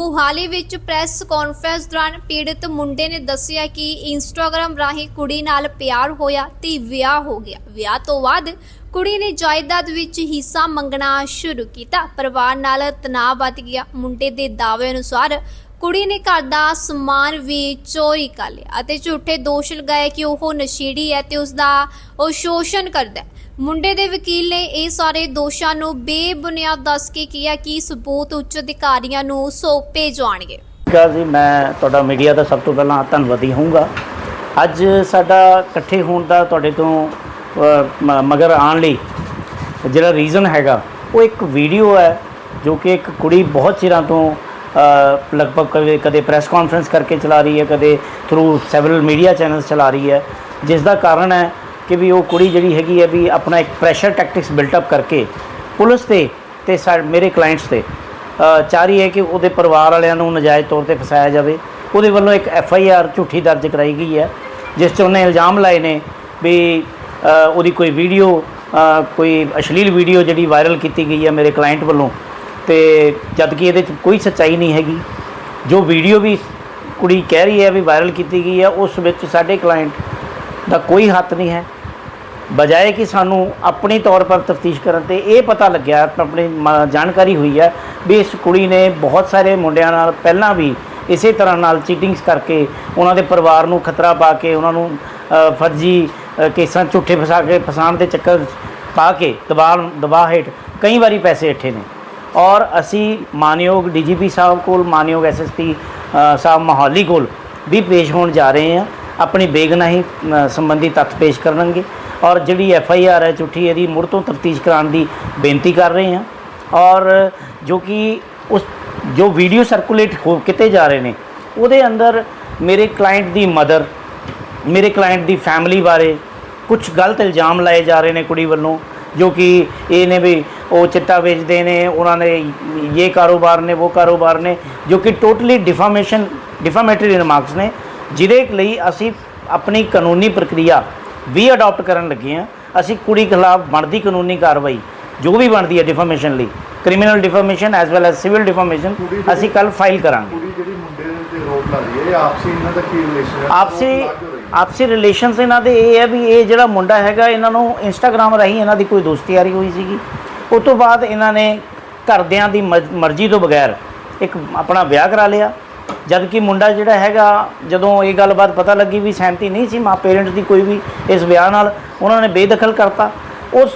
ਮੁਹਾਲੀ ਵਿੱਚ press conference ਦੌਰਾਨ ਪੀੜਤ ਮੁੰਡੇ ਨੇ ਦੱਸਿਆ ਕਿ ਇੰਸਟਾਗ੍ਰam ਰਾਹੀਂ ਕੁੜੀ ਨਾਲ ਪਿਆਰ ਹੋਇਆ ਤੇ ਵਿਆਹ ਹੋ ਗਿਆ। ਵਿਆਹ ਤੋਂ ਬਾਅਦ ਕੁੜੀ ਨੇ ਜਾਇਦਾਦ ਵਿੱਚ ਹਿੱਸਾ ਮੰਗਣਾ ਸ਼ੁਰੂ ਕੀਤਾ। ਪਰਿਵਾਰ ਨਾਲ ਤਣਾਅ ਵੱਧ ਗਿਆ। ਮੁੰਡੇ ਦੇ ਦਾਅਵੇ ਅਨੁਸਾਰ ਕੁੜੀ ਨੇ ਘਰ ਦਾ ਸਮਾਨ ਵੀ ਚੋਰੀ ਕਰ ਲਿਆ ਅਤੇ ਝੂਠੇ ਦੋਸ਼ ਲਗਾਏ ਕਿ ਉਹ ਨਸ਼ੀੜੀ ਹੈ ਤੇ ਉਸ ਦਾ ਉਹ ਸ਼ੋਸ਼ਣ ਕਰਦਾ ਹੈ। ਮੁੰਡੇ ਦੇ ਵਕੀਲ ਨੇ ਇਹ ਸਾਰੇ ਦੋਸ਼ਾਂ ਨੂੰ ਬੇਬੁਨਿਆਦ ਦੱਸ ਕੇ ਕਿਹਾ ਕਿ ਸਬੂਤ ਉੱਚ ਅਧਿਕਾਰੀਆਂ ਨੂੰ ਸੌਂਪੇ ਜਾਣਗੇ। ਕਾ ਜੀ ਮੈਂ ਤੁਹਾਡਾ ਮੀਡੀਆ ਦਾ ਸਭ ਤੋਂ ਪਹਿਲਾਂ ਧੰਨਵਾਦੀ ਹੋਊਂਗਾ। ਅੱਜ ਸਾਡਾ ਇਕੱਠੇ ਹੋਣ ਦਾ ਤੁਹਾਡੇ ਤੋਂ ਅ, ਮ- ਮਗਰ ਆਉਣ ਲਈ ਜਿਹੜਾ ਰੀਜ਼ਨ ਹੈਗਾ ਉਹ ਇੱਕ ਵੀਡੀਓ ਹੈ ਜੋ ਕਿ ਇੱਕ ਕੁੜੀ ਬਹੁਤ ਚਿਰਾਂ ਤੋਂ ਅ, ਲਗਭਗ ਕਦੇ ਕਦੇ ਪ੍ਰੈਸ ਕਾਨਫਰੰਸ ਕਰਕੇ ਚਲਾ ਰਹੀ ਹੈ ਕਦੇ ਥਰੂ ਸੈਵਰਲ ਮੀਡੀਆ ਚੈਨਲਸ ਚਲਾ ਰਹੀ ਹੈ। ਜਿਸ ਦਾ ਕਾਰਨ ਹੈ ਕਿ ਵੀ ਉਹ ਕੁੜੀ ਜਿਹੜੀ ਹੈਗੀ ਹੈ ਵੀ ਆਪਣਾ ਇੱਕ ਪ੍ਰੈਸ਼ਰ ਟੈਕਟਿਕਸ ਬਿਲਟ ਅਪ ਕਰਕੇ ਪੁਲਿਸ ਤੇ ਤੇ ਸਾ- ਮੇਰੇ ਕਲਾਇੰਟਸ ਤੇ ਚਾਹ ਰਹੀ ਹੈ ਕਿ ਉਹਦੇ ਪਰਿਵਾਰ ਵਾਲਿਆਂ ਨੂੰ ਨਜਾਇਜ਼ ਤੌਰ ਤੇ ਫਸਾਇਆ ਜਾਵੇ। ਉਹਦੇ ਵੱਲੋਂ ਇੱਕ ਐਫ ਆਈ ਆਰ ਝੂਠੀ ਦਰਜ ਕਰਾਈ ਗਈ ਹੈ, ਜਿਸ 'ਚ ਉਹਨੇ ਇਲਜ਼ਾਮ ਲਾਏ ਨੇ ਵੀ ਉਹਦੀ ਕੋਈ ਵੀਡੀਓ ਕੋਈ ਅਸ਼ਲੀਲ ਵੀਡੀਓ ਜਿਹੜੀ ਵਾਇਰਲ ਕੀਤੀ ਗਈ ਹੈ ਮੇਰੇ ਕਲਾਇੰਟ ਵੱਲੋਂ। ਤੇ ਜਦ ਕਿ ਇਹਦੇ 'ਚ ਕੋਈ ਸੱਚਾਈ ਨਹੀਂ ਹੈਗੀ। ਜੋ ਵੀਡੀਓ ਵੀ ਕੁੜੀ ਕਹਿ ਰਹੀ ਹੈ ਵੀ ਵਾਇਰਲ ਕੀਤੀ ਗਈ ਹੈ, ਉਸ ਵਿੱਚ ਸਾਡੇ ਕਲਾਇੰਟ ਦਾ ਕੋਈ ਹੱਥ ਨਹੀਂ ਹੈ। ਬਜਾਏ ਕਿ ਸਾਨੂੰ ਆਪਣੀ ਤੌਰ ਪਰ ਤਫਤੀਸ਼ ਕਰਨ ਤੇ ਇਹ ਪਤਾ ਲੱਗਿਆ, ਆਪਣੀ ਮ- ਜਾਣਕਾਰੀ ਹੋਈ ਹੈ ਵੀ ਇਸ ਕੁੜੀ ਨੇ ਬਹੁਤ ਸਾਰੇ ਮੁੰਡਿਆਂ ਨਾਲ ਪਹਿਲਾਂ ਵੀ ਇਸੇ ਤਰ੍ਹਾਂ ਨਾਲ ਚੀਟਿੰਗਸ ਕਰਕੇ ਉਹਨਾਂ ਦੇ ਪਰਿਵਾਰ ਨੂੰ ਖਤਰਾ ਪਾ ਕੇ, ਉਹਨਾਂ ਨੂੰ ਫਰਜ਼ੀ ਕੇਸਾਂ ਝੂਠੇ ਫਸਾ ਕੇ, ਫਸਾਉਣ ਦੇ ਚੱਕਰ 'ਚ ਪਾ ਕੇ ਦਬਾਅ ਦਬਾਅ ਹੇਠ ਕਈ ਵਾਰੀ ਪੈਸੇ ਇੱਠੇ ਨੇ। ਔਰ ਅਸੀਂ ਮਾਨਯੋਗ ਡੀਜੀਪੀ ਸਾਹਿਬ ਕੋਲ, ਮਾਨਯੋਗ ਐਸਐਸਪੀ ਸਾਹਿਬ ਮੋਹਾਲੀ ਕੋਲ ਵੀ ਪੇਸ਼ ਹੋਣ ਜਾ ਰਹੇ ਹਾਂ। ਆਪਣੀ ਬੇਗਨਾਹੀ ਸੰਬੰਧੀ ਤੱਥ ਪੇਸ਼ ਕਰਨਗੇ ਔਰ ਜਿਹੜੀ ਐਫ ਆਈ ਆਰ ਹੈ ਝੂਠੀ ਇਹਦੀ ਮੁੜ ਤੋਂ ਤਫਤੀਸ਼ ਕਰਾਉਣ ਦੀ ਬੇਨਤੀ ਕਰ ਰਹੇ ਹਾਂ ਔਰ ਜੋ ਕਿ ਉਸ, ਜੋ ਵੀਡੀਓ ਸਰਕੂਲੇਟ ਹੋ, ਕਿਤੇ ਜਾ ਰਹੇ ਨੇ, ਉਹਦੇ ਅੰਦਰ ਮੇਰੇ ਕਲਾਇੰਟ ਦੀ ਮਦਰ, ਮੇਰੇ ਕਲਾਇੰਟ ਦੀ ਫੈਮਿਲੀ ਬਾਰੇ ਕੁਝ ਗਲਤ ਇਲਜ਼ਾਮ ਲਾਏ ਜਾ ਰਹੇ ਨੇ ਕੁੜੀ ਵੱਲੋਂ, ਜੋ ਕਿ ਇਹ ਨੇ ਵੀ ਉਹ ਚਿੱਟਾ ਵੇਚਦੇ ਨੇ, ਉਹਨਾਂ ਨੇ ਇਹ ਕਾਰੋਬਾਰ ਨੇ, ਉਹ ਕਾਰੋਬਾਰ ਨੇ, ਜੋ ਕਿ ਟੋਟਲੀ ਡਿਫਾਮੇਸ਼ਨ, ਡਿਫਾਮੇਟਰੀ ਰਿਮਾਰਕਸ ਨੇ ਜਿਹਦੇ ਲਈ ਅਸੀਂ ਆਪਣੀ ਕਾਨੂੰਨੀ ਪ੍ਰਕਿਰਿਆ ਵੀ ਅਡਾਪਟ ਕਰਨ ਲੱਗੇ ਹਾਂ। ਅਸੀਂ ਕੁੜੀ ਖਿਲਾਫ ਬਣਦੀ ਕਾਨੂੰਨੀ ਕਾਰਵਾਈ ਜੋ ਵੀ ਬਣਦੀ ਹੈ ਡਿਫਾਮੇਸ਼ਨ ਲਈ criminal defamation as well as civil defamation ਅਸੀਂ ਕੱਲ ਫਾਈਲ ਕਰਾਂਗੇ। ਕੁੜੀ ਜਿਹੜੀ ਮੁੰਡੇ ਦੇ ਰੋਪ ਲਾ ਰਹੀ ਹੈ ਇਹ ਆਪਸੀ ਇਹਨਾਂ ਦਾ ਕੀ ਰਿਲੇਸ਼ਨ ਹੈ? ਆਪਸੀ ਆਪਸੀ ਰਿਲੇਸ਼ਨਸ ਇਹਨਾਂ ਦੇ ਇਹ ਹੈ ਵੀ ਇਹ ਜਿਹੜਾ ਮੁੰਡਾ ਹੈਗਾ ਇਹਨਾਂ ਨੂੰ ਇੰਸਟਾਗ੍ਰam ਰਾਹੀਂ ਇਹਨਾਂ ਦੀ ਕੋਈ ਦੋਸਤੀ ਯਾਰੀ ਹੋਈ ਸੀਗੀ। ਉਸ ਤੋਂ ਬਾਅਦ ਇਹਨਾਂ ਨੇ ਘਰਦਿਆਂ ਦੀ ਮਰਜ਼ੀ ਤੋਂ ਬਗੈਰ ਇੱਕ ਆਪਣਾ ਵਿਆਹ ਕਰਾ ਲਿਆ। ਜਦ ਕਿ ਮੁੰਡਾ ਜਿਹੜਾ ਹੈਗਾ ਜਦੋਂ ਇਹ ਗੱਲਬਾਤ ਪਤਾ ਲੱਗੀ ਵੀ ਸਹਿਮਤੀ ਨਹੀਂ ਸੀ ਮਾਂ ਪੇਰੈਂਟਸ ਦੀ ਕੋਈ ਵੀ ਇਸ ਵਿਆਹ ਨਾਲ ਉਹਨਾਂ ਨੇ ਬੇਦਖਲ ਕਰਤਾ। ਉਸ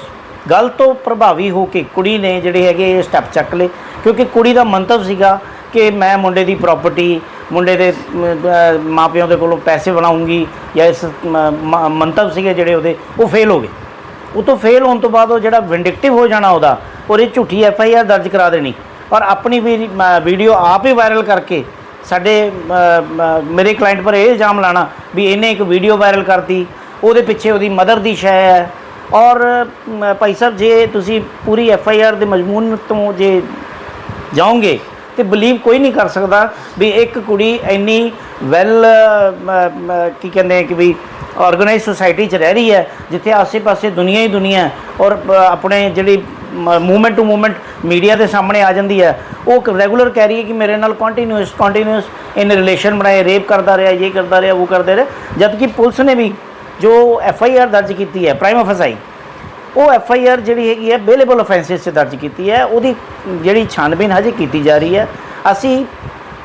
ਗੱਲ ਤੋਂ ਪ੍ਰਭਾਵੀ ਹੋ ਕੇ ਕੁੜੀ ਨੇ ਜਿਹੜੇ ਹੈਗੇ ਇਹ ਸਟੈਪ ਚੱਕ ਲਏ ਕਿਉਂਕਿ ਕੁੜੀ ਦਾ ਮੰਤਵ ਸੀਗਾ ਕਿ ਮੈਂ ਮੁੰਡੇ ਦੀ ਪ੍ਰਾਪਰਟੀ ਮੁੰਡੇ ਦੇ ਅਮ, ਅਹ, ਮਾਪਿਆਂ ਦੇ ਕੋਲੋਂ ਪੈਸੇ ਬਣਾਉਂਗੀ ਜਾਂ ਇਸ ਮੰਤਵ ਸੀਗੇ ਜਿਹੜੇ ਉਹਦੇ ਉਹ ਫੇਲ ਹੋ ਗਏ। ਉਹ ਤੋਂ ਫੇਲ ਹੋਣ ਤੋਂ ਬਾਅਦ ਉਹ ਜਿਹੜਾ ਵਿੰਡਿਕਟਿਵ ਹੋ ਜਾਣਾ ਉਹਦਾ ਔਰ ਇਹ ਝੂਠੀ ਐਫ ਆਈ ਆਰ ਦਰਜ ਕਰਾ ਦੇਣੀ। ਔਰ ਆਪਣੀ ਵੀ ਵੀਡੀਓ ਆਪ ਹੀ ਵਾਇਰਲ ਕਰਕੇ ਸਾਡੇ ਮੇਰੇ ਕਲਾਇੰਟ ਪਰ ਇਹ ਇਲਜ਼ਾਮ ਲਾਣਾ ਵੀ ਇਹਨੇ ਇੱਕ ਵੀਡੀਓ ਵਾਇਰਲ ਕਰਤੀ, ਉਹਦੇ ਪਿੱਛੇ ਉਹਦੀ ਮਦਰ ਦੀ ਸ਼ੈ ਹੈ। ਔਰ ਭਾਈ ਸਾਹਿਬ, ਜੇ ਤੁਸੀਂ ਪੂਰੀ ਐਫ ਆਈ ਆਰ ਦੇ ਮਜ਼ਮੂਨ ਤੋਂ ਜੇ ਜਾਓਗੇ ਤੇ ਬਲੀਵ ਕੋਈ ਨਹੀਂ ਕਰ ਸਕਦਾ ਵੀ ਇੱਕ ਕੁੜੀ ਇੰਨੀ ਵੈਲ ਕੀ ਕਹਿੰਦੇ ਕਿ ਵੀ ਆਰਗੇਨਾਈਜ਼ ਸੁਸਾਇਟੀ 'ਚ ਰਹਿ ਰਹੀ ਹੈ, ਜਿੱਥੇ ਆਸੇ-ਪਾਸੇ ਦੁਨੀਆ ਹੀ ਦੁਨੀਆ ਔਰ ਆਪਣੇ ਜਿਹੜੀ ਮੂਵਮੈਂਟ ਟੂ ਮੂਵਮੈਂਟ ਮੀਡੀਆ ਦੇ ਸਾਹਮਣੇ ਆ ਜਾਂਦੀ ਹੈ। ਉਹ ਰੈਗੂਲਰ ਕਹਿ ਰਹੀ ਹੈ ਕਿ ਮੇਰੇ ਨਾਲ ਕੰਟੀਨਿਊਸ ਕੰਟੀਨਿਊਸ ਇਨ ਰਿਲੇਸ਼ਨ ਬਣਾਏ ਰੇਪ ਕਰਦਾ ਰਿਹਾ, ਇਹ ਕਰਦਾ ਰਿਹਾ, ਉਹ ਕਰਦਾ ਰਿਹਾ। ਜਦ ਕਿ ਪੁਲਿਸ ਨੇ ਵੀ ਜੋ ਐਫ ਆਈ ਆਰ ਦਰਜ ਕੀਤੀ ਹੈ ਪ੍ਰਾਈਮ ਫਸਾਈ ਉਹ ਐਫ ਆਈ ਆਰ ਜਿਹੜੀ ਹੈਗੀ ਹੈ ਬੇਲੇਬਲ ਅਫੈਂਸਿਸ 'ਚ ਦਰਜ ਕੀਤੀ ਹੈ। ਉਹਦੀ ਜਿਹੜੀ ਛਾਨਬੀਨ ਹਜੇ ਕੀਤੀ ਜਾ ਰਹੀ ਹੈ। ਅਸੀਂ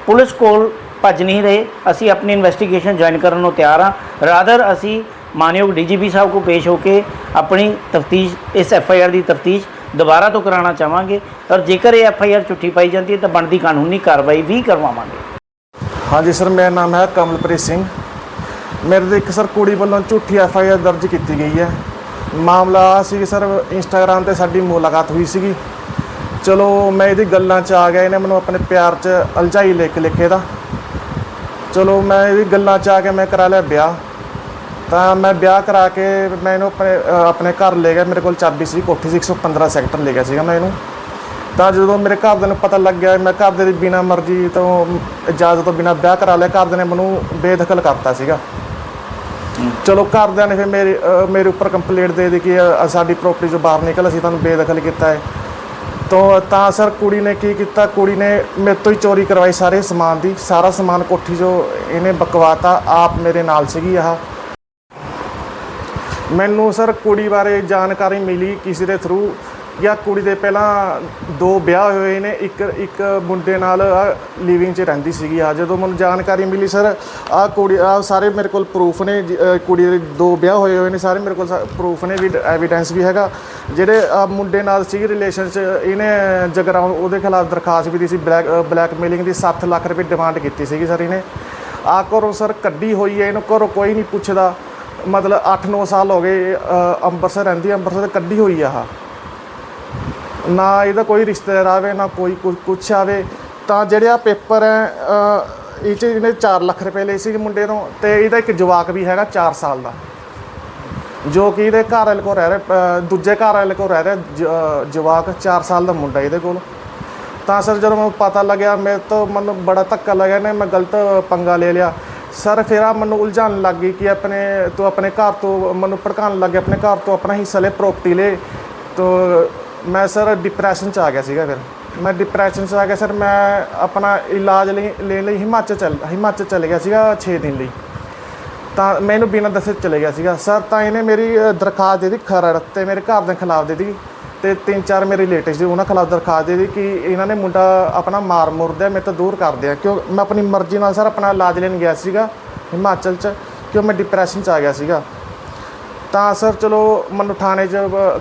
ਪੁਲਿਸ ਕੋਲ ਭੱਜ ਨਹੀਂ ਰਹੇ। ਅਸੀਂ ਆਪਣੀ ਇਨਵੈਸਟੀਗੇਸ਼ਨ ਜੁਆਇਨ ਕਰਨ ਨੂੰ ਤਿਆਰ ਹਾਂ। ਰਾਦਰ ਅਸੀਂ ਮਾਨਯੋਗ ਡੀਜੀਪੀ ਸਾਹਿਬ ਕੋ ਪੇਸ਼ ਹੋ ਕੇ ਆਪਣੀ ਤਫਤੀਸ਼, ਇਸ ਐਫ ਆਈ ਆਰ ਦੀ ਤਫਤੀਸ਼ ਦੁਬਾਰਾ ਤੋਂ ਕਰਾਉਣਾ ਚਾਹਾਂਗੇ ਔਰ ਜੇਕਰ ਇਹ ਐਫ ਆਈ ਆਰ ਝੁੱਠੀ ਪਾਈ ਜਾਂਦੀ ਹੈ ਤਾਂ ਬਣਦੀ ਕਾਨੂੰਨੀ ਕਾਰਵਾਈ ਵੀ ਕਰਵਾਵਾਂਗੇ। ਹਾਂਜੀ ਸਰ, ਮੇਰਾ ਨਾਮ ਹੈ ਕਮਲਪ੍ਰੀਤ ਸਿੰਘ। ਮੇਰੇ ਤੇ ਇੱਕ ਸਰ ਕੁੜੀ ਵੱਲੋਂ ਝੂਠੀ ਐਫ ਆਈ ਆਰ ਦਰਜ ਕੀਤੀ ਗਈ ਹੈ। ਮਾਮਲਾ ਆਹ ਸੀ ਕਿ ਸਰ ਇੰਸਟਾਗ੍ਰam ਤੇ ਸਾਡੀ ਮੁਲਾਕਾਤ ਹੋਈ ਸੀਗੀ। ਚਲੋ ਮੈਂ ਇਹਦੀ ਗੱਲਾਂ 'ਚ ਆ ਗਿਆ, ਇਹਨੇ ਮੈਨੂੰ ਆਪਣੇ ਪਿਆਰ 'ਚ ਅਲਝਾਈ ਲਿਖ ਲਿਖੇ ਦਾ। ਚਲੋ ਮੈਂ ਇਹਦੀ ਗੱਲਾਂ 'ਚ ਆ ਕੇ ਮੈਂ ਕਰਾ ਲਿਆ ਵਿਆਹ। ਤਾਂ ਮੈਂ ਵਿਆਹ ਕਰਾ ਕੇ ਮੈਂ ਇਹਨੂੰ ਆਪਣੇ ਆਪਣੇ ਘਰ ਲੈ ਗਿਆ। ਮੇਰੇ ਕੋਲ ਚਾਬੀ ਸੀ, ਕੋਠੀ ਸੀ 115 ਸੈਕਟਰ ਲੈ ਗਿਆ ਸੀਗਾ ਮੈਂ ਇਹਨੂੰ। ਤਾਂ ਜਦੋਂ ਮੇਰੇ ਘਰਦਿਆਂ ਨੂੰ ਪਤਾ ਲੱਗ ਗਿਆ ਮੈਂ ਘਰਦੇ ਦੀ ਬਿਨਾ ਮਰਜ਼ੀ ਤੋਂ ਇਜਾਜ਼ਤ ਤੋਂ ਬਿਨਾ ਵਿਆਹ ਕਰਾ ਲਿਆ ਘਰਦਿਆਂ ਨੇ ਮੈਨੂੰ ਬੇਦਖਲ ਕਰਤਾ ਸੀਗਾ। ਚਲੋ ਘਰਦਿਆਂ ਨੇ ਫਿਰ ਮੇਰੇ ਮੇਰੇ ਉੱਪਰ ਕੰਪਲੇਂਟ ਦੇ ਦਿੱਤੀ ਕਿ ਸਾਡੀ ਪ੍ਰਾਪਰਟੀ ਤੋਂ ਬਾਹਰ ਨਿਕਲ, ਅਸੀਂ ਤੁਹਾਨੂੰ ਬੇਦਖਲ ਕੀਤਾ ਹੈ। ਤੋਂ ਤਾਂ ਸਰ ਕੁੜੀ ਨੇ ਕੀ ਕੀਤਾ? ਕੁੜੀ ਨੇ ਮੇਰੇ ਤੋਂ ਹੀ ਚੋਰੀ ਕਰਵਾਈ ਸਾਰੇ ਸਮਾਨ ਦੀ, ਸਾਰਾ ਸਮਾਨ ਕੋਠੀ ਜੋ ਇਹਨੇ ਬਕਵਾਤਾ, ਆਪ ਮੇਰੇ ਨਾਲ ਸੀਗੀ ਆਹ। ਮੈਨੂੰ ਸਰ ਕੁੜੀ ਬਾਰੇ ਜਾਣਕਾਰੀ ਮਿਲੀ ਕਿਸੇ ਦੇ ਥਰੂ ਜਾਂ ਕੁੜੀ ਦੇ ਪਹਿਲਾਂ ਦੋ ਵਿਆਹ ਹੋਏ ਨੇ, ਇੱਕ ਇੱਕ ਮੁੰਡੇ ਨਾਲ ਲਿਵਿੰਗ 'ਚ ਰਹਿੰਦੀ ਸੀਗੀ। ਆ ਜਦੋਂ ਮੈਨੂੰ ਜਾਣਕਾਰੀ ਮਿਲੀ ਸਰ, ਆ ਕੁੜੀ, ਆ ਸਾਰੇ ਮੇਰੇ ਕੋਲ ਪ੍ਰੂਫ ਨੇ, ਜ- ਕੁੜੀ ਦੇ ਦੋ ਵਿਆਹ ਹੋਏ ਹੋਏ ਨੇ, ਸਾਰੇ ਮੇਰੇ ਕੋਲ ਪ੍ਰੂਫ ਨੇ, ਵੀ ਐਵੀਡੈਂਸ ਵੀ ਹੈਗਾ। ਜਿਹੜੇ ਆਹ ਮੁੰਡੇ ਨਾਲ ਸੀ ਰਿਲੇਸ਼ਨ 'ਚ, ਇਹਨੇ ਜਗਰਾਉਂ, ਉਹਦੇ ਖਿਲਾਫ ਦਰਖਾਸਤ ਵੀ ਦਿੱਤੀ ਸੀ, ਬਲੈਕ ਬਲੈਕਮੇਲਿੰਗ ਦੀ 7 ਲੱਖ ਰੁਪਏ ਡਿਮਾਂਡ ਕੀਤੀ ਸੀਗੀ ਸਰ ਇਹਨੇ। ਆ ਘਰੋਂ ਸਰ ਕੱਢੀ ਹੋਈ ਹੈ, ਇਹਨੂੰ ਘਰੋਂ ਕੋਈ ਨਹੀਂ ਪੁੱਛਦਾ। ਮਤਲਬ 8-9 ਸਾਲ ਹੋ ਗਏ ਅ, ਅੰਮ੍ਰਿਤਸਰ ਰਹਿੰਦੀ ਅੰਮ੍ਰਿਤਸਰ ਕੱਢੀ ਹੋਈ ਆ ਆਹ। ਨਾ ਇਹਦਾ ਕੋਈ ਰਿਸ਼ਤੇਦਾਰ ਆਵੇ ਨਾ ਕੋਈ ਕੁ- ਕੁਛ ਆਵੇ। ਤਾਂ ਜਿਹੜੇ ਆ ਪੇਪਰ ਹੈ ਇਹ 'ਚ ਇਹਨੇ 4 ਲੱਖ ਰੁਪਏ ਲਏ ਸੀ ਮੁੰਡੇ ਤੋਂ ਤੇ ਇਹਦਾ ਇੱਕ ਜਵਾਕ ਵੀ ਹੈਗਾ 4 ਸਾਲ ਦਾ। ਜੋ ਕਿ ਇਹਦੇ ਘਰ ਵਾਲੇ ਕੋਲ ਰਹਿ ਰਿਹਾ ਦੂਜੇ ਘਰ ਵਾਲੇ ਕੋਲ ਰਹਿ ਰਿਹਾ ਜਵਾਕ 4 ਸਾਲ ਦਾ ਮੁੰਡਾ ਇਹਦੇ ਕੋਲ। ਤਾਂ ਸਰ ਜਦੋਂ ਮੈਨੂੰ ਪਤਾ ਲੱਗਿਆ ਮੇਰੇ ਤੋਂ ਮੈਨੂੰ ਬੜਾ ਧੱਕਾ ਲੱਗਿਆ ਨੇ ਮੈਂ ਗਲਤ ਪੰਗਾ ਲੈ ਲਿਆ। ਸਰ, ਫਿਰ ਆ ਮੈਨੂੰ ਉਲਝਾਉਣ ਲੱਗ ਗਈ ਕਿ ਆਪਣੇ ਤੂੰ ਆਪਣੇ ਘਰ ਤੋਂ ਮੈਨੂੰ ਭੜਕਾਉਣ ਲੱਗ ਗਿਆ, ਆਪਣੇ ਘਰ ਤੋਂ ਆਪਣਾ ਹਿੱਸਾ ਲੈ ਪ੍ਰਾਪਰਟੀ ਲੈ। ਤੋ ਮੈਂ ਸਰ ਡਿਪਰੈਸ਼ਨ ਚ ਆ ਗਿਆ ਸੀਗਾ ਫਿਰ। ਮੈਂ ਡਿਪਰੈਸ਼ਨ ਚ ਆ ਗਿਆ ਸਰ, ਮੈਂ ਆਪਣਾ ਇਲਾਜ ਲਈ, ਲੈਣ ਲਈ ਹਿਮਾਚਲ ਚੱਲ, ਹਿਮਾਚਲ ਚਲੇ ਗਿਆ ਸੀਗਾ 6 ਦਿਨ ਲਈ। ਤਾਂ ਮੈਨੂੰ ਬਿਨਾਂ ਦੱਸੇ ਚਲੇ ਗਿਆ ਸੀਗਾ। ਸਰ, ਤਾਂ ਇਹਨੇ ਮੇਰੀ ਦਰਖਾਸਤ ਦੇ ਦਿੱਤੀ, ਖਰੜ, ਤੇ ਮੇਰੇ ਘਰ ਦੇ ਖਿਲਾਫ ਦੇ ਦਿੱਤੀ। ਤੇ ਤਿੰਨ ਚਾਰ ਮੇਰੇ ਰਿਲੇਟਿਵਸ ਦੇ ਉਹਨਾਂ ਖਿਲਾਫ ਦਰਖਾਸਤ ਦੇ ਦਿੱਤੀ ਕਿ ਇਹਨਾਂ ਨੇ ਮੁੰਡਾ ਆਪਣਾ ਮਾਰ ਮੁਰਦਿਆ ਮੇਰੇ ਤੋਂ ਦੂਰ ਕਰਦੇ ਆ ਕਿਉਂ? ਮੈਂ ਆਪਣੀ ਮਰਜ਼ੀ ਨਾਲ ਸਰ ਆਪਣਾ ਇਲਾਜ ਲੈਣ ਗਿਆ ਸੀਗਾ, ਹਿਮਾਚਲ ਚ, ਕਿਉਂ? ਮੈਂ ਡਿਪਰੈਸ਼ਨ ਚ ਆ ਗਿਆ ਸੀਗਾ। ਤਾਂ ਸਰ ਚਲੋ, ਮੈਨੂੰ ਥਾਣੇ 'ਚ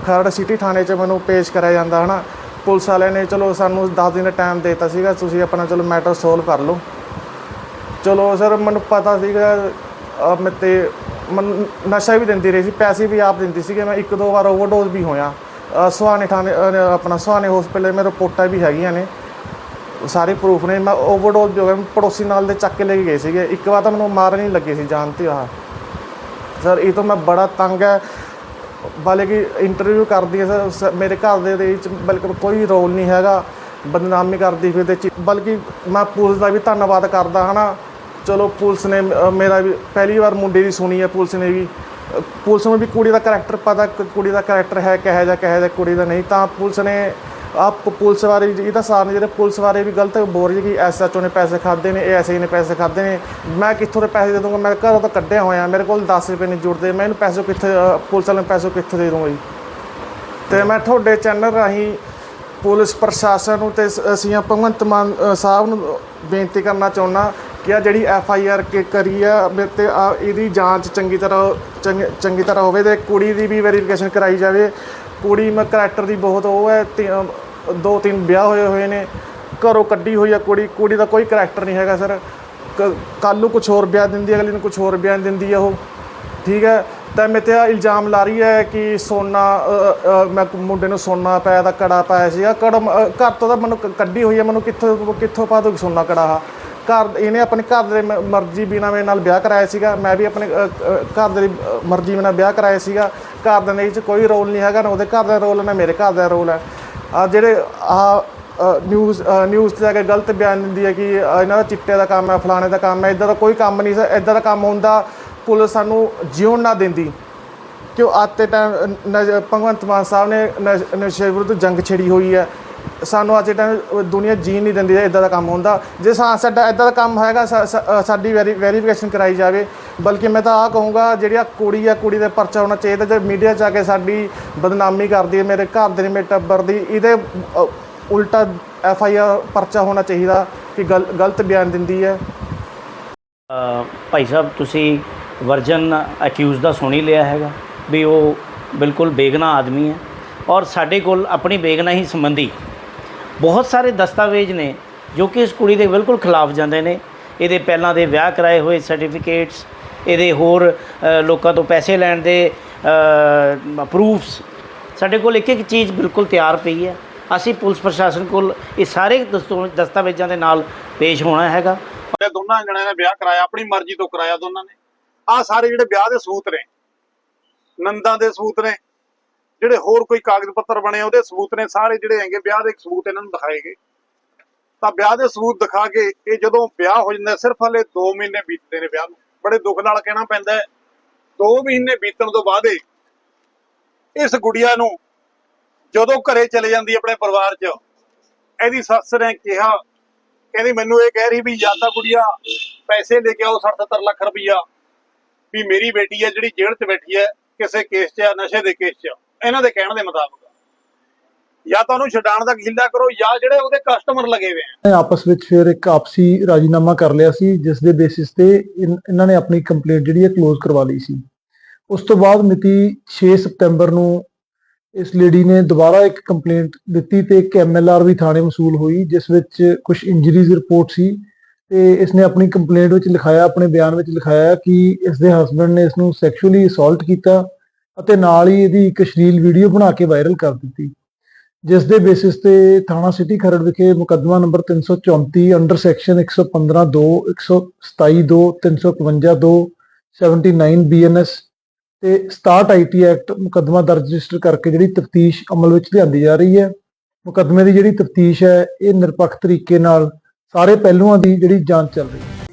ਖਰੜ ਸਿਟੀ ਥਾਣੇ 'ਚ ਮੈਨੂੰ ਪੇਸ਼ ਕਰਿਆ ਜਾਂਦਾ, ਹਨਾ? ਪੁਲਿਸ ਵਾਲਿਆਂ ਨੇ ਚਲੋ ਸਾਨੂੰ 10 ਦਿਨ ਦਾ ਟਾਈਮ ਦਿੱਤਾ ਸੀਗਾ, ਤੁਸੀਂ ਆਪਣਾ ਚਲੋ ਮੈਟਰ ਸੋਲਵ ਕਰ ਲਓ। ਚਲੋ ਸਰ, ਮੈਨੂੰ ਪਤਾ ਸੀਗਾ ਮੈਂ ਤੇ, ਮੈਨੂੰ ਨਸ਼ਾ ਵੀ ਦਿੰਦੀ ਰਹੀ ਸੀ, ਪੈਸੇ ਵੀ ਆਪ ਦਿੰਦੀ ਸੀਗੇ, ਮੈਂ ਇੱਕ ਦੋ ਵਾਰ ਓਵਰਡੋਜ਼ ਵੀ ਹੋਇਆ। ਸੁਹਾਣੇ ਥਾਣੇ ਅਹ ਆਪਣਾ ਸੁਹਾਣੇ ਹਸਪੀਟਲ ਮੇਰੇ ਰਿਪੋਰਟਾਂ ਵੀ ਹੈਗੀਆਂ ਨੇ। ਸਾਰੇ ਪ੍ਰੂਫ ਨੇ। ਮੈਂ ਓਵਰਡੋਜ਼ ਵੀ ਹੋ ਗਿਆ ਮੈਂ ਪੜੋਸੀ ਨਾਲ ਦੇ ਚੱਕ ਕੇ ਲੈ ਕੇ ਗਏ ਸੀਗੇ। ਇੱਕ ਵਾਰ ਤਾਂ ਮੈਨੂੰ ਮਾਰਨ ਹੀ ਲੱਗੇ ਸੀ ਜਾਨ ਤੇ ਆਹ। ਸਰ ਇਹ ਤੋਂ ਮੈਂ ਬੜਾ ਤੰਗ ਹੈ। ਬਾਲੇ ਕਿ ਇੰਟਰਵਿਊ ਕਰਦੀ ਹੈ ਸਰ ਸ- ਮੇਰੇ ਘਰ ਦੇ ਦੇ ਵਿੱਚ ਬਿਲਕੁਲ ਕੋਈ ਰੋਲ ਨਹੀਂ ਹੈਗਾ। ਬਦਨਾਮੀ ਕਰਦੀ ਫਿਰ ਤੇ ਬਲਕਿ ਮੈਂ ਪੁਲਿਸ ਦਾ ਵੀ ਧੰਨਵਾਦ ਕਰਦਾ ਹਨਾ। ਚਲੋ ਪੁਲਿਸ ਨੇ ਅ, ਮੇਰਾ ਵੀ ਪਹਿਲੀ ਵਾਰ ਮੁੰਡੇ ਦੀ ਸੁਣੀ ਹੈ ਪੁਲਿਸ ਨੇ ਵੀ। ਪੁਲਿਸ ਨੂੰ ਵੀ ਕੁੜੀ ਦਾ ਕਰੈਕਟਰ ਪਤਾ ਕੁੜੀ ਦਾ ਕਰੈਕਟਰ ਹੈ ਕਿਹੋ ਜਿਹਾ ਕਿਹੋ ਜਿਹਾ ਕੁੜੀ ਦਾ ਨਹੀਂ, ਤਾਂ ਪੁਲਿਸ ਨੇ ਆਪ ਪੁਲਿਸ ਬਾਰੇ ਵੀ ਇਹਦਾ ਸਾਰ ਨੇ ਜਿਹੜੇ ਪੁਲਿਸ ਬਾਰੇ ਵੀ ਗਲਤ ਬੋਲ ਰਹੀ ਕਿ ਐਸਐਚਓ ਨੇ ਪੈਸੇ ਖਾਦੇ ਨੇ ਐਸਆਈ ਨੇ ਪੈਸੇ ਖਾਦੇ ਨੇ, ਮੈਂ ਕਿੱਥੋਂ ਦੇ ਪੈਸੇ ਦੇ ਦੂੰਗਾ ਮੈਂ ਘਰੋਂ ਤਾਂ ਕੱਢਿਆ ਹੋਇਆ, ਮੇਰੇ ਕੋਲ 10 ਰੁਪਏ ਨਹੀਂ ਜੁੜਦੇ, ਮੈਂ ਇਹਨੂੰ ਪੈਸੇ ਕਿੱਥੇ, ਪੁਲਿਸ ਵਾਲਿਆਂ ਨੂੰ ਪੈਸੇ ਕਿੱਥੋਂ ਦੇ ਦੂੰਗਾ ਜੀ? ਤੇ ਮੈਂ ਤੁਹਾਡੇ ਚੈਨਲ ਰਾਹੀਂ ਪੁਲਿਸ ਪ੍ਰਸ਼ਾਸਨ ਨੂੰ ਤੇ ਸ- ਅਸੀਂ ਭਗਵੰਤ ਮਾਨ ਸਾਹਿਬ ਨੂੰ ਬੇਨਤੀ ਕਰਨਾ ਚਾਹੁੰਦਾ ਕਿ ਆ ਜਿਹੜੀ ਐਫ ਆਈ ਆਰ ਕਰੀ ਆ ਮੇਰੇ ਤੇ ਆ ਇਹਦੀ ਜਾਂਚ ਚੰਗੀ ਤਰ੍ਹਾਂ ਚੰਗੀ ਚੰਗੀ ਤਰ੍ਹਾਂ ਹੋਵੇ ਤੇ ਕੁੜੀ ਦੀ ਵੀ ਵੈਰੀਫਿਕੇਸ਼ਨ ਕਰਾਈ ਜਾਵੇ। ਕੁੜੀ ਮੈਂ ਕਰੈਕਟਰ ਦੀ ਬਹੁਤ ਉਹ ਹੈ ਤੇ, ਦੋ ਤਿੰਨ ਵਿਆਹ ਹੋਏ ਹੋਏ ਨੇ ਘਰੋਂ ਕੱਢੀ ਹੋਈ ਆ ਕੁੜੀ ਕੁੜੀ ਦਾ ਕੋਈ ਕਰੈਕਟਰ ਨਹੀਂ ਹੈਗਾ ਸਰ। ਕੱਲ ਨੂੰ ਕੁਝ ਹੋਰ ਬਿਆਨ ਦਿੰਦੀ ਹੈ ਅਗਲੀ ਨੂੰ ਕੁਝ ਹੋਰ ਬਿਆਨ ਦਿੰਦੀ ਆ ਉਹ। ਠੀਕ ਹੈ? ਤਾਂ ਮੇਰੇ ਤੇ ਇਲਜ਼ਾਮ ਲਾ ਰਹੀ ਹੈ ਕਿ ਸੋਨਾ ਮੈਂ ਮੁੰਡੇ ਨੂੰ ਸੋਨਾ ਪਾਇਆ ਦਾ ਕੜਾ ਪਾਇਆ ਸੀਗਾ। ਕੜ ਘਰ ਤੋਂ ਤਾਂ ਮੈਨੂੰ ਕੱਢੀ ਹੋਈ ਹੈ ਮੈਨੂੰ ਕਿੱਥੋਂ ਕਿੱਥੋਂ ਪਾ ਦੂ ਸੋਨਾ ਕੜਾ ਆਹ? ਘਰ ਇਹਨੇ ਆਪਣੇ ਘਰ ਦੇ ਮ- ਮਰਜ਼ੀ ਬਿਨਾਂ ਮੇਰੇ ਨਾਲ ਵਿਆਹ ਕਰਾਇਆ ਸੀਗਾ। ਮੈਂ ਵੀ ਆਪਣੇ ਅ, ਅ, ਘਰ ਦੇ ਅ, ਮਰਜ਼ੀ ਬਿਨਾਂ ਵਿਆਹ ਕਰਾਇਆ ਸੀਗਾ। ਘਰ ਦੇ ਵਿੱਚ ਕੋਈ ਰੋਲ ਨਹੀਂ ਹੈਗਾ ਨਾ ਉਹਦੇ ਘਰ ਦਾ ਰੋਲ ਨਾ ਮੇਰੇ ਘਰ ਦਾ ਰੋਲ ਹੈ। ਆ ਜਿਹੜੇ ਆ ਨਿਊਜ਼ ਨਿਊਜ਼ ਤੇ ਜਾ ਕੇ ਗਲਤ ਬਿਆਨ ਦਿੰਦੀ ਹੈ ਕਿ ਅ, ਇਹਨਾਂ ਦਾ ਚਿੱਟੇ ਦਾ ਕੰਮ ਹੈ ਫਲਾਣੇ ਦਾ ਕੰਮ ਹੈ ਇਦਾਂ ਦਾ ਕੋਈ ਕੰਮ ਨਹੀਂ ਸਰ। ਇਦਾਂ ਦਾ ਕੰਮ ਹੁੰਦਾ ਪੁਲਿਸ ਸਾਨੂੰ ਜਿਉਣ ਨਾ ਦਿੰਦੀ। ਕਿ ਉਹ ਅੱਜ ਦੇ ਟਾਈਮ ਭਗਵੰਤ ਮਾਨ ਸਾਹਿਬ ਨੇ ਨਸ਼- ਨਸ਼ੇ ਵਿਰੁੱਧ ਜੰਗ ਛੇੜੀ ਹੋਈ ਹੈ। ਸਾਨੂੰ ਅੱਜ ਟਾਈਮ ਦੁਨੀਆ ਜੀਣ ਨਹੀਂ ਦਿੰਦੀ ਇਦਾਂ ਦਾ ਕੰਮ ਹੁੰਦਾ ਜੇ ਸਾਡਾ ਇਦਾਂ ਦਾ ਕੰਮ ਹੈਗਾ, ਸਾ- ਸਾ- ਸਾਡੀ ਵੈਰੀਫਿਕੇਸ਼ਨ ਕਰਾਈ ਜਾਵੇ, ਬਲਕਿ ਮੈਂ ਤਾਂ ਆਹ ਕਹੂੰਗਾ, ਜਿਹੜੀ ਆ ਕੁੜੀ ਆ, ਕੁੜੀ ਦਾ ਪਰਚਾ ਹੋਣਾ ਚਾਹੀਦਾ, ਜੇ ਮੀਡੀਆ 'ਚ ਆ ਕੇ ਸਾਡੀ ਬਦਨਾਮੀ ਕਰਦੀ ਹੈ, ਮੇਰੇ ਘਰ ਦੇ ਮੇਰੇ ਟੱਬਰ ਦੀ, ਇਹਦੇ ਉਲਟਾ ਐਫ ਆਈ ਆਰ ਪਰਚਾ ਹੋਣਾ ਚਾਹੀਦਾ ਕਿ ਗਲ- ਗਲਤ ਬਿਆਨ ਦਿੰਦੀ ਹੈ। ਭਾਈ ਸਾਹਿਬ, ਤੁਸੀਂ ਵਰਜਨ ਅਕਿਊਜ਼ ਦਾ ਸੁਣੀ ਲਿਆ ਹੈਗਾ ਵੀ ਉਹ ਬਿਲਕੁਲ ਬੇਗਨਾ ਆਦਮੀ ਹੈ। ਔਰ ਸਾਡੇ ਕੋਲ ਆਪਣੀ ਬੇਗਨਾ ਹੀ ਸੰਬੰਧੀ ਬਹੁਤ ਸਾਰੇ ਦਸਤਾਵੇਜ਼ ਨੇ ਜੋ ਕਿ ਇਸ ਕੁੜੀ ਦੇ ਬਿਲਕੁਲ ਖਿਲਾਫ ਜਾਂਦੇ ਨੇ। ਇਹਦੇ ਪਹਿਲਾਂ ਦੇ ਵਿਆਹ ਕਰਾਏ ਹੋਏ ਸਰਟੀਫਿਕੇਟਸ ਇਹਦੇ ਹੋਰ ਲੋਕਾਂ ਤੋਂ ਪੈਸੇ ਲੈਣ ਦੇ ਪ੍ਰੂਫਸ ਸਾਡੇ ਕੋਲ ਇੱਕ ਇੱਕ ਚੀਜ਼ ਬਿਲਕੁਲ ਤਿਆਰ ਪਈ ਹੈ। ਅਸੀਂ ਪੁਲਿਸ ਪ੍ਰਸ਼ਾਸਨ ਕੋਲ ਇਹ ਸਾਰੇ ਦਸਤੋ- ਦਸਤਾਵੇਜ਼ਾਂ ਦੇ ਨਾਲ ਪੇਸ਼ ਹੋਣਾ ਹੈਗਾ। ਇਹ ਦੋਨਾਂ ਜਣਿਆਂ ਨੇ ਵਿਆਹ ਕਰਾਇਆ, ਆਪਣੀ ਮਰਜ਼ੀ ਤੋਂ ਕਰਾਇਆ ਦੋਨਾਂ ਨੇ। ਆਹ ਸਾਰੇ ਜਿਹੜੇ ਵਿਆਹ ਦੇ ਸਬੂਤ ਨੇ, ਨੰਦਾਂ ਦੇ ਸੂਤ ਨੇ ਜਿਹੜੇ ਹੋਰ ਕੋਈ ਕਾਗਜ਼ ਪੱਤਰ ਬਣੇ ਉਹਦੇ ਸਬੂਤ ਨੇ, ਸਾਰੇ ਜਿਹੜੇ ਹੈਗੇ ਵਿਆਹ ਦੇ ਸਬੂਤ ਇਹਨਾਂ ਨੂੰ ਦਿਖਾਏ ਗਏ। ਤਾਂ ਵਿਆਹ ਦੇ ਸਬੂਤ ਦਿਖਾ ਕੇ ਇਹ ਜਦੋਂ ਵਿਆਹ ਹੋ ਜਾਂਦਾ, ਸਿਰਫ ਹਲੇ 2 ਮਹੀਨੇ ਬੀਤਦੇ ਨੇ ਵਿਆਹ ਨੂੰ। ਬੜੇ ਦੁੱਖ ਨਾਲ ਕਹਿਣਾ ਪੈਂਦਾ 2 ਮਹੀਨੇ ਬੀਤਣ ਤੋਂ ਬਾਅਦ ਇਸ ਗੁੜੀਆ ਨੂੰ ਜਦੋਂ ਘਰੇ ਚਲੇ ਜਾਂਦੀ ਆਪਣੇ ਪਰਿਵਾਰ 'ਚ, ਇਹਦੀ ਸੱਸ ਨੇ ਕਿਹਾ, ਕਹਿੰਦੀ ਮੈਨੂੰ ਇਹ ਕਹਿ ਰਹੀ ਵੀ ਜਾਂ ਤਾਂ ਕੁੜੀਆ ਪੈਸੇ ਲੈ ਕੇ ਆਓ 60-70 ਲੱਖ ਰੁਪਈਆ, ਵੀ ਮੇਰੀ ਬੇਟੀ ਹੈ ਜਿਹੜੀ ਜੇਲ੍ਹ 'ਚ ਬੈਠੀ ਹੈ, ਕਿਸੇ ਕੇਸ 'ਚ ਆ ਨਸ਼ੇ ਦੇ ਕੇਸ 'ਚ। ਇਹਨਾਂ ਦੇ ਕਹਿਣ ਦੇ ਮੁਤਾਬਕ। ਜਾਂ ਤਾਂ ਉਹਨੂੰ ਛਡਾਣ ਦਾ ਹੀਲਾ ਕਰੋ, ਜਾਂ ਜਿਹੜੇ ਉਹਦੇ ਕਸਟਮਰ ਲੱਗੇ ਹੋਏ ਆ। ਆਪਸ ਵਿੱਚ ਫਿਰ ਇੱਕ ਆਪਸੀ ਰਾਜੀਨਾਮਾ ਕਰ ਲਿਆ ਸੀ, ਜਿਸ ਦੇ ਬੇਸਿਸ ਤੇ ਇਹਨਾਂ ਨੇ ਆਪਣੀ ਕੰਪਲੇਂਟ ਜਿਹੜੀ ਹੈ ਕਲੋਜ਼ ਕਰਵਾ ਲਈ ਸੀ। ਉਸ ਤੋਂ ਬਾਅਦ ਮਿਤੀ 6 ਸਤੰਬਰ ਨੂੰ ਇਸ ਲੇਡੀ ਨੇ ਦੁਬਾਰਾ ਇੱਕ ਕੰਪਲੇਂਟ ਦਿੱਤੀ ਤੇ ਇੱਕ ਐਮਐਲਆਰ ਵੀ ਥਾਣੇ ਮਸੂਲ ਹੋਈ, ਜਿਸ ਵਿੱਚ ਕੁਝ ਇੰਜਰੀਜ਼ ਰਿਪੋਰਟ ਸੀ ਤੇ ਇਸ ਨੇ ਆਪਣੀ ਕੰਪਲੇਂਟ ਵਿੱਚ ਲਿਖਾਇਆ, ਆਪਣੇ ਬਿਆਨ ਵਿੱਚ ਲਿਖਾਇਆ ਕਿ ਇਸ ਦੇ ਹਸਬੰਡ ਨੇ ਇਸ ਨੂੰ ਸੈਕਸ਼ੂਅਲੀ ਅਸੌਲਟ ਕੀਤਾ। ਅਤੇ ਨਾਲ ਹੀ ਇਹਦੀ ਇੱਕ ਸ਼ਰੀਲ ਵੀਡੀਓ ਬਣਾ ਕੇ ਵਾਇਰਲ ਕਰ ਦਿੱਤੀ। ਜਿਸ ਦੇ ਬੇਸਿਸ ਤੇ ਥਾਣਾ ਸਿਟੀ ਖਰੜ ਵਿਖੇ ਮੁਕੱਦਮਾ ਨੰਬਰ 334 ਅੰਡਰ ਸੈਕਸ਼ਨ 115 2 127 2 351 2 79 ਬੀਐਨਐਸ ਤੇ 67 ਆਈਟੀ ਐਕਟ ਮੁਕੱਦਮਾ ਦਰਜ ਰਜਿਸਟਰ ਕਰਕੇ ਜਿਹੜੀ ਤਫਤੀਸ਼ ਅਮਲ ਵਿੱਚ ਲਿਆਂਦੀ ਜਾ ਰਹੀ ਹੈ। ਮੁਕੱਦਮੇ ਦੀ ਜਿਹੜੀ ਤਫਤੀਸ਼ ਹੈ, ਇਹ ਨਿਰਪੱਖ ਤਰੀਕੇ ਨਾਲ ਸਾਰੇ ਪਹਿਲੂਆਂ ਦੀ ਜਿਹੜੀ ਜਾਂਚ ਚੱਲ ਰਹੀ ਹੈ।